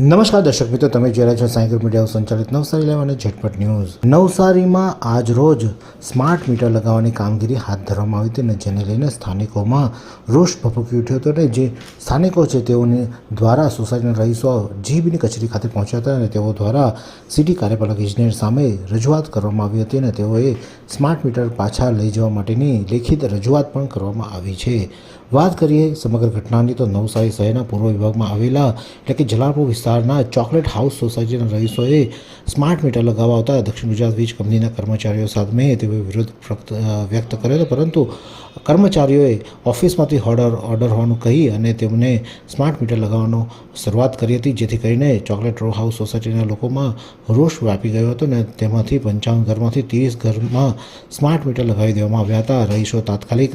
નમસ્કાર દર્શક મિત્રો, તમે જોઈ રહ્યા છો સાઈ મીડિયા સંચાલિત નવસારી લાઈવ અને ઝટપટ ન્યૂઝ. નવસારીમાં આજ રોજ સ્માર્ટ મીટર લગાવવાની કામગીરી હાથ ધરવામાં આવી હતી અને જેને લઈને સ્થાનિકોમાં રોષ ભભૂકી ઉઠ્યો હતો અને જે સ્થાનિકો છે તેઓને દ્વારા સોસાયટીના રહીશો જીબીની કચેરી ખાતે પહોંચ્યા હતા અને તેઓ દ્વારા સિટી કાર્યપાલક ઇજનેર સામે રજૂઆત કરવામાં આવી હતી અને તેઓએ સ્માર્ટ મીટર પાછા લઈ જવા માટેની લેખિત રજૂઆત પણ કરવામાં આવી છે. વાત કરીએ સમગ્ર ઘટનાની તો નવસારી શહેરના પૂર્વ વિભાગમાં આવેલા, એટલે કે જલાલપુર વિસ્તારના ચોકલેટ હાઉસ સોસાયટીના રહીશોએ સ્માર્ટ મીટર લગાવવા આવતા દક્ષિણ ગુજરાત વીજ કંપનીના કર્મચારીઓ સામે તેઓ વિરોધ વ્યક્ત કર્યો હતો. પરંતુ કર્મચારીઓએ ઓફિસમાંથી ઓર્ડર ઓર્ડર હોવાનું કહી અને તેમને સ્માર્ટ મીટર લગાવવાનો શરૂઆત કરી હતી, જેથી કરીને ચોકલેટ રો હાઉસ સોસાયટીના લોકોમાં રોષ વ્યાપી ગયો હતો અને તેમાંથી પંચાવન ઘરમાંથી ત્રીસ ઘરમાં સ્માર્ટ મીટર લગાવી દેવામાં આવ્યા હતા. રહીશો તાત્કાલિક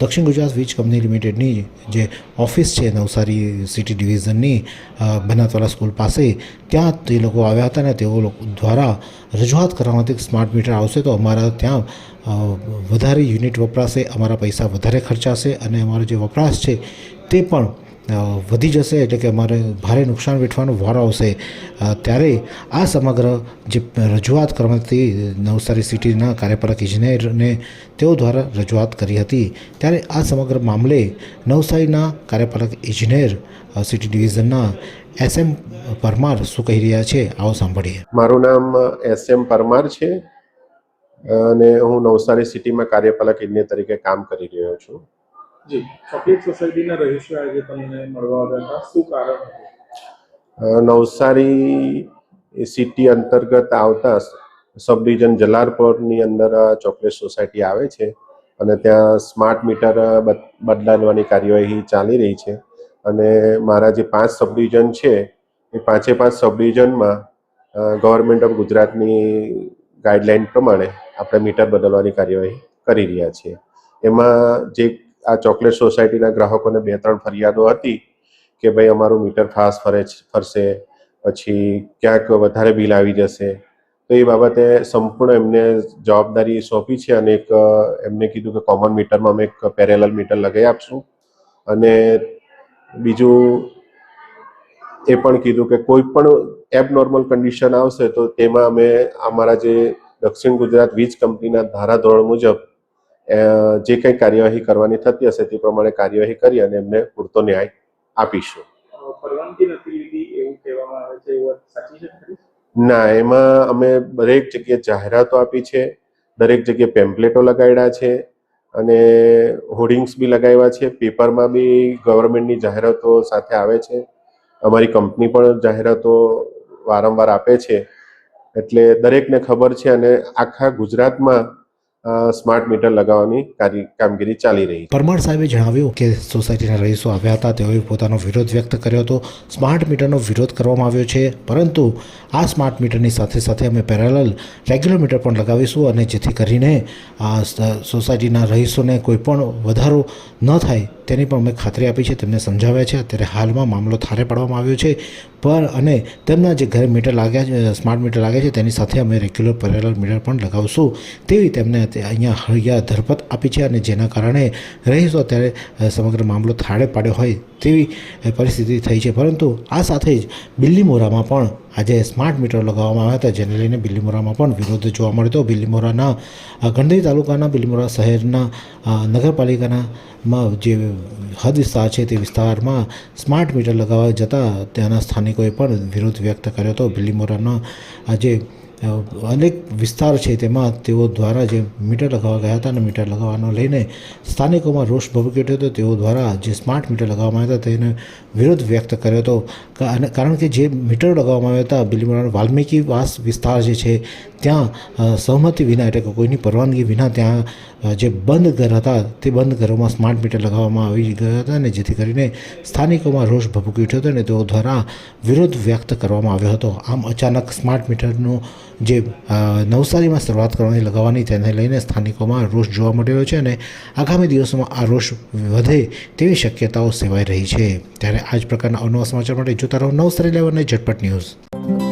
દક્ષિણ ગુજરાત વીજ કંપની લિમિટેડની જે ઓફિસ છે નવસારી સિટી ડિવિઝનની બનાતવાલા સ્કૂલ પાસે, ત્યાં તે લોકો આવ્યા હતા અને તેઓ દ્વારા રજૂઆત કરવામાં સ્માર્ટ મીટર આવશે તો અમારા ત્યાં વધારે યુનિટ વપરાશે, અમારા પૈસા વધારે ખર્ચાશે અને અમારો જે વપરાશ છે તે પણ વધી જશે એટલે કે અમારે ભારે નુકસાન વેઠવાનો વારો આવશે. ત્યારે આ સમગ્ર જે રજૂઆત કરવામાં હતી નવસારી સિટીના કાર્યપાલક ઇજનેરને તેઓ દ્વારા રજૂઆત કરી હતી. ત્યારે આ સમગ્ર મામલે નવસારીના કાર્યપાલક ઇજનેર સિટી ડિવિઝનના એસ એમ પરમાર શું કહી રહ્યા છે, આવો સાંભળીએ. મારું નામ એસ એમ પરમાર છે અને હું નવસારી સિટીમાં કાર્યપાલક ઇજનેર તરીકે કામ કરી રહ્યો છું. જી. ચોકલેટ નવસારી સિટી અંતર્ગત આવતા સબ ડિવિઝન જલારપોરની અંદર ચોકલેટ સોસાયટી આવે છે અને ત્યાં સ્માર્ટ મીટર બદ- બદલાવવાની કાર્યવાહી ચાલી રહી છે. અને મારા જે પાંચ સબ ડિવિઝન છે, એ પાંચે પાંચ સબ ડિવિઝનમાં ગવર્મેન્ટ ઓફ ગુજરાતની ગાઈડલાઈન પ્રમાણે આપણે મીટર બદલવાની કાર્યવાહી કરી રહ્યા છીએ. એમાં જે આ ચોકલેટ સોસાયટીના ગ્રાહકોને બે ત્રણ ફરિયાદો હતી કે ભાઈ અમારું મીટર ફાસ્ટ ફરે ફરશે, પછી ક્યાંક વધારે બિલ આવી જશે. તો એ બાબતે સંપૂર્ણ એમને જવાબદારી સોંપી છે અને એક, એમને કીધું કે કોમન મીટરમાં અમે એક પેરેલલ મીટર લગાવી આપશું. અને બીજું એ પણ કીધું કે કોઈ પણ એબનોર્મલ કન્ડિશન આવશે તો તેમાં અમે અમારા જે દક્ષિણ ગુજરાત વીજ કંપનીના ધારાધોરણ મુજબ જે કંઈ કાર્યવાહી કરવાની થતી હશે તે પ્રમાણે કાર્યવાહી કરી અને એમને પૂરતો ન્યાય આપીશું? ના એમાં અમે દરેક જગ્યાએ જાહેરાતો આપી છે દરેક જગ્યાએ પેમ્પલેટો લગાડ્યા છે અને હોર્ડિંગ્સ બી લગાવ્યા છે પેપરમાં બી ગવર્મેન્ટની જાહેરાતો સાથે આવે છે. અમારી કંપની પણ જાહેરાતો વારંવાર આપે છે. એટલે દરેકને ખબર છે અને આખા ગુજરાતમાં સ્માર્ટ મીટર લગાવવાની કામગીરી ચાલી રહી પરમાર સાહેબે જણાવ્યું કે સોસાયટીના રહીશો આવ્યા હતા, તેઓએ પોતાનો વિરોધ વ્યક્ત કર્યો હતો. સ્માર્ટ મીટરનો વિરોધ કરવામાં આવ્યો છે, પરંતુ આ સ્માર્ટ મીટરની સાથે સાથે અમે પેરેલલ રેગ્યુલર મીટર પણ લગાવીશું અને જેથી કરીને આ સોસાયટીના રહીશોને કોઈ પણ વધારો ન થાય તેની પણ અમે ખાતરી આપી છે, તેમને સમજાવ્યા છે. અત્યારે હાલમાં મામલો થારે પાડવામાં આવ્યો છે. પણ અને તેમના જે ઘરે મીટર લાગ્યા છે સ્માર્ટ મીટર લાગ્યા છે, તેની સાથે અમે રેગ્યુલર પેરેલલ મીટર પણ લગાવશું. તેવી તેમને અહીંયા હળિયા ધરપત આપી છે અને જેના કારણે રહીશો અત્યારે સમગ્ર મામલો થાળે પાડ્યો હોય તેવી પરિસ્થિતિ થઈ છે. પરંતુ આ સાથે જ બિલ્લીમોરામાં પણ આજે સ્માર્ટ મીટર લગાવવામાં આવ્યા હતા. જેને લઈને બિલીમોરામાં પણ વિરોધ જોવા મળ્યો હતો. બિલીમોરાના અ, તાલુકાના બિલીમોરા શહેરના નગરપાલિકાના જે હદ વિસ્તાર છે તે વિસ્તારમાં સ્માર્ટ મીટર લગાવવા જતાં ત્યાંના સ્થાનિકોએ પણ વિરોધ વ્યક્ત કર્યો હતો. બિલીમોરાના આ જે અ, અનેક વિસ્તાર છે તેમાં તેઓ દ્વારા જે મીટર લગાવવા ગયા હતા અને મીટર લગાવવાનો લઈને સ્થાનિકોમાં રોષ ભભૂકી ઉઠ્યો હતો, તેઓ દ્વારા જે સ્માર્ટ મીટર લગાવવામાં આવ્યા હતા તેને વિરોધ વ્યક્ત કર્યો હતો. કારણ કે જે મીટર લગાવવામાં આવ્યા હતા બિલીમોરાનો વાલ્મીકી વાસ વિસ્તાર જે છે, ત્યાં સહમતિ વિના એટલે કે કોઈની પરવાનગી વિના ત્યાં જે બંધ ઘર હતા, તે બંધ ઘરોમાં સ્માર્ટ મીટર લગાવવામાં આવી ગયા હતા અને જેથી કરીને સ્થાનિકોમાં રોષ ભભૂકી ઉઠ્યો હતો અને તેઓ દ્વારા વિરોધ વ્યક્ત કરવામાં આવ્યો હતો. આમ અચાનક સ્માર્ટ મીટરનું જે નવસારીમાં શરૂઆત કરવાની, લગાવવાની તેને લઈને સ્થાનિકોમાં રોષ જોવા મળી રહ્યો છે અને આગામી દિવસોમાં આ રોષ વધે તેવી શક્યતાઓ સેવાઈ રહી છે. ત્યારે આ જ પ્રકારના અવનવા સમાચાર માટે જોતા રહો નવસારી લેવલ અને ઝટપટ ન્યૂઝ.